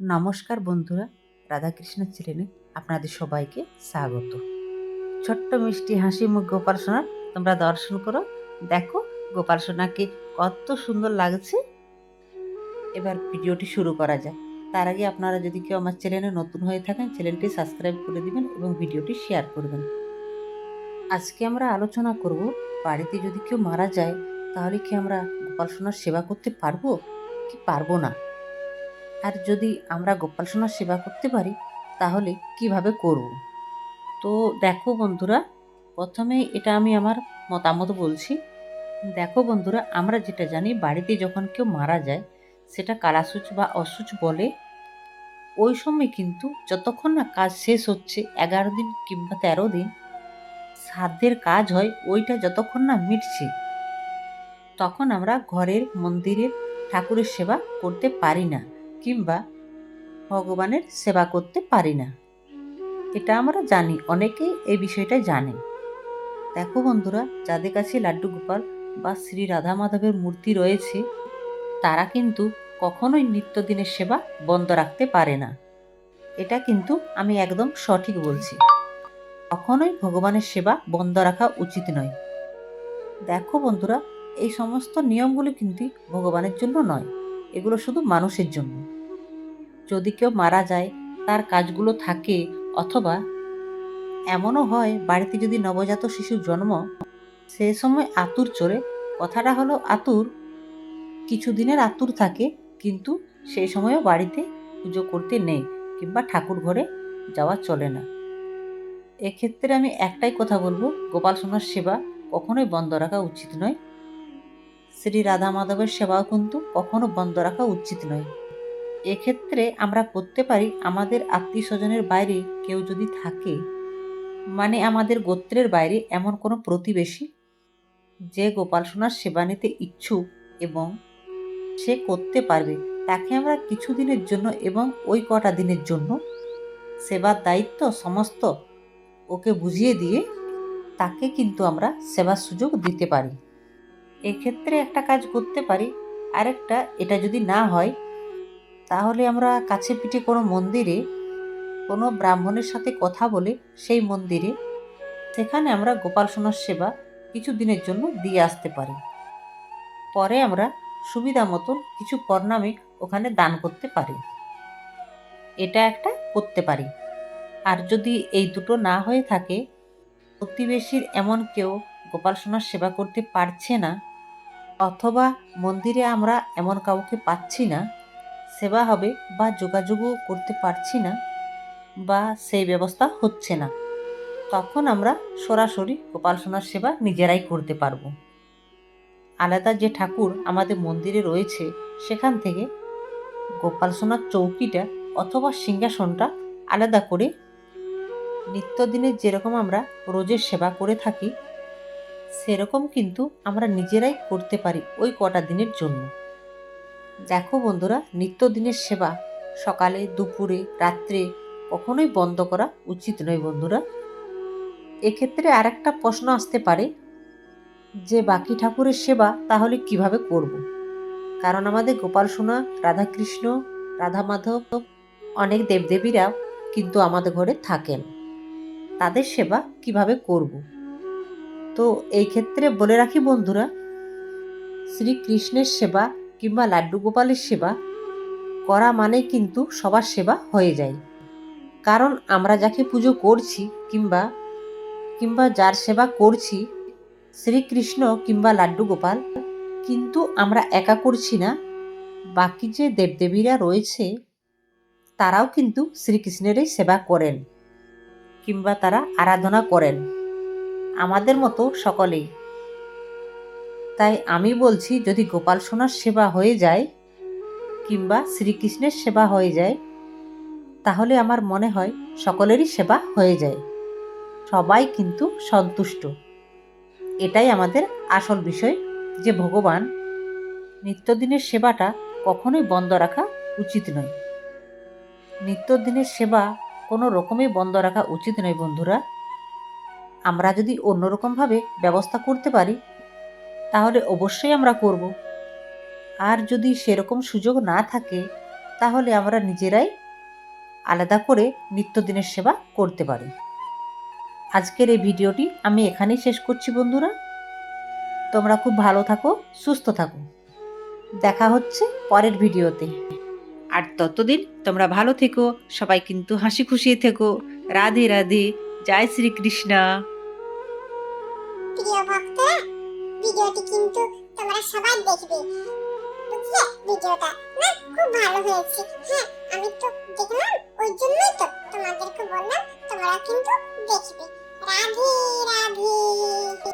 নমস্কার বন্ধুরা, রাধাকৃষ্ণ চ্যানেলে আপনাদের সবাইকে স্বাগত। ছোট্ট মিষ্টি হাসি মুখ গোপাল সোনার, তোমরা দর্শন করো। দেখো গোপাল সোনাকে কত সুন্দর লাগছে। এবার ভিডিওটি শুরু করা যাক। তার আগে আপনারা যদি কেউ আমার চ্যানেলে নতুন হয়ে থাকেন, চ্যানেলটি সাবস্ক্রাইব করে দিবেন এবং ভিডিওটি শেয়ার করবেন। আজকে আমরা আলোচনা করব, বাড়িতে যদি কেউ মারা যায়, তাহলে কি আমরা গোপাল সোনার সেবা করতে পারব? কি পারব না? আর যদি আমরা গোপাল সোনার সেবা করতে পারি, তাহলে কীভাবে করব? তো দেখো বন্ধুরা, প্রথমে এটা আমি আমার মতামত বলছি। দেখো বন্ধুরা, আমরা যেটা জানি, বাড়িতে যখন কেউ মারা যায়, সেটা কালাসুচ বা অসুচ বলে। ওই সময় কিন্তু যতক্ষণ না কাজ শেষ হচ্ছে, এগারো দিন কিংবা তেরো দিন সাধ্যের কাজ হয়, ওইটা যতক্ষণ না মিটছে, তখন আমরা ঘরের মন্দিরের ঠাকুরের সেবা করতে পারি না। কিংবা ভগবানের সেবা করতে পারি না। এটা আমরা জানি, অনেকেই এই বিষয়টা জানে দেখো বন্ধুরা, যাদের কাছে লাড্ডু গোপাল বা শ্রী রাধা মাধবের মূর্তি রয়েছে, তারা কিন্তু কখনোই নিত্যদিনের সেবা বন্ধ রাখতে পারে না। এটা কিন্তু আমি একদম সঠিক বলছি। কখনোই ভগবানের সেবা বন্ধ রাখা উচিত নয়। দেখো বন্ধুরা, এই সমস্ত নিয়মগুলো কিন্তু ভগবানের জন্য নয়। এগুলো শুধু মানুষের জন্য। যদি কেউ মারা যায়, তার কাজগুলো থাকে অথবা এমনও হয় বাড়িতে যদি নবজাত শিশুর জন্ম, সে সময় আতুর চড়ে। কথাটা হলো আতুর কিছু দিনের আতুর থাকে কিন্তু সেই সময়ও বাড়িতে পুজো করতে নেই কিংবা ঠাকুর ঘরে যাওয়া চলে না। এক্ষেত্রে আমি একটাই কথা বলব, গোপাল সোনার সেবা কখনোই বন্ধ রাখা উচিত নয়। শ্রী রাধা মাধবের সেবাও কিন্তু কখনো বন্ধ রাখা উচিত নয়। এক্ষেত্রে আমরা করতে পারি আমাদের আত্মীয় স্বজনের বাইরে কেউ যদি থাকে। মানে আমাদের গোত্রের বাইরে এমন কোনো প্রতিবেশী যে গোপাল সোনার সেবা নিতে ইচ্ছুক এবং সে করতে পারবে, তাকে আমরা কিছু দিনের জন্য এবং ওই কটা দিনের জন্য সেবার দায়িত্ব সমস্ত ওকে বুঝিয়ে দিয়ে তাকে কিন্তু আমরা সেবার সুযোগ দিতে পারি। এক্ষেত্রে একটা কাজ করতে পারি। আরেকটা, এটা যদি না হয় তাহলে আমরা কাছে পিঠে কোনো মন্দিরে কোনো ব্রাহ্মণের সাথে কথা বলে সেই মন্দিরে সেখানে আমরা গোপাল সোনার সেবা কিছু দিনের জন্য দিয়ে আসতে পারি। পরে আমরা সুবিধা মতন কিছু পর্ণামিক ওখানে দান করতে পারি। এটা একটা করতে পারি। আর যদি এই দুটো না হয়ে থাকে, প্রতিবেশীর এমন কেউ গোপাল সোনার সেবা করতে পারছে না, অথবা মন্দিরে আমরা এমন কাউকে পাচ্ছি না সেবা হবে বা যোগাযোগও করতে পারছি না বা সেই ব্যবস্থা হচ্ছে না, তখন আমরা সরাসরি গোপাল সোনার সেবা নিজেরাই করতে পারব। আলাদা যে ঠাকুর আমাদের মন্দিরে রয়েছে, সেখান থেকে গোপাল সোনার চৌকিটা অথবা সিংহাসনটা আলাদা করে নিত্যদিনের যেরকম আমরা রোজের সেবা করে থাকি, সেরকম কিন্তু আমরা নিজেরাই করতে পারি ওই কটা দিনের জন্য। দেখো বন্ধুরা, নিত্যদিনের সেবা সকালে, দুপুরে, রাত্রে কখনোই বন্ধ করা উচিত নয় বন্ধুরা এক্ষেত্রে আরেকটা প্রশ্ন আসতে পারে যে, বাকি ঠাকুরের সেবা তাহলে কীভাবে করব। কারণ আমাদের গোপাল সোনা, রাধাকৃষ্ণ রাধা মাধব অনেক দেবদেবীরা কিন্তু আমাদের ঘরে থাকেন তাদের সেবা কীভাবে করব। তো এই ক্ষেত্রে বলে রাখি বন্ধুরা, শ্রীকৃষ্ণের সেবা কিংবা লাড্ডু গোপালের সেবা, করা মানে কিন্তু সবার সেবা হয়ে যায়। কারণ আমরা যাকে পুজো করছি কিংবা কিংবা যার সেবা করছি, শ্রীকৃষ্ণ কিংবা লাড্ডু গোপাল, কিন্তু আমরা একা করছি না, বাকি যে দেবদেবীরা রয়েছে, তারাও কিন্তু শ্রীকৃষ্ণেরই সেবা করেন, কিংবা তারা আরাধনা করেন। আমাদের মতো সকলেই। তাই আমি বলছি, যদি গোপাল সোনার সেবা হয়ে যায় কিংবা শ্রীকৃষ্ণের সেবা হয়ে যায়, তাহলে আমার মনে হয় সকলেরই সেবা হয়ে যায়। সবাই কিন্তু সন্তুষ্ট। এটাই আমাদের আসল বিষয়, যে ভগবান নিত্যদিনের সেবাটা কখনোই বন্ধ রাখা উচিত নয়। নিত্যদিনের সেবা কোনো রকমই বন্ধ রাখা উচিত নয় বন্ধুরা। আমরা যদি অন্যরকমভাবে ব্যবস্থা করতে পারি তাহলে অবশ্যই আমরা করব। আর যদি সেরকম সুযোগ না থাকে তাহলে আমরা নিজেরাই আলাদা করে নিত্যদিনের সেবা করতে পারি। আজকের এই ভিডিওটি আমি এখানেই শেষ করছি বন্ধুরা। তোমরা খুব ভালো থাকো সুস্থ থাকো। দেখা হচ্ছে পরের ভিডিওতে। আর ততদিন তোমরা ভালো থেকো সবাই কিন্তু হাসি খুশি থেকো। রাধে রাধে জয় শ্রীকৃষ্ণা। প্রিয় ভক্তরা ভিডিওটি কিন্তু তোমরা সবাই দেখবে। বুঝলে? ভিডিওটা, না? খুব ভালো হয়েছে। হ্যাঁ আমি তো দেখলাম, ওই জন্যই তো তোমাদেরকে বললাম, তোমরা কিন্তু দেখবে। রাধে রাধে।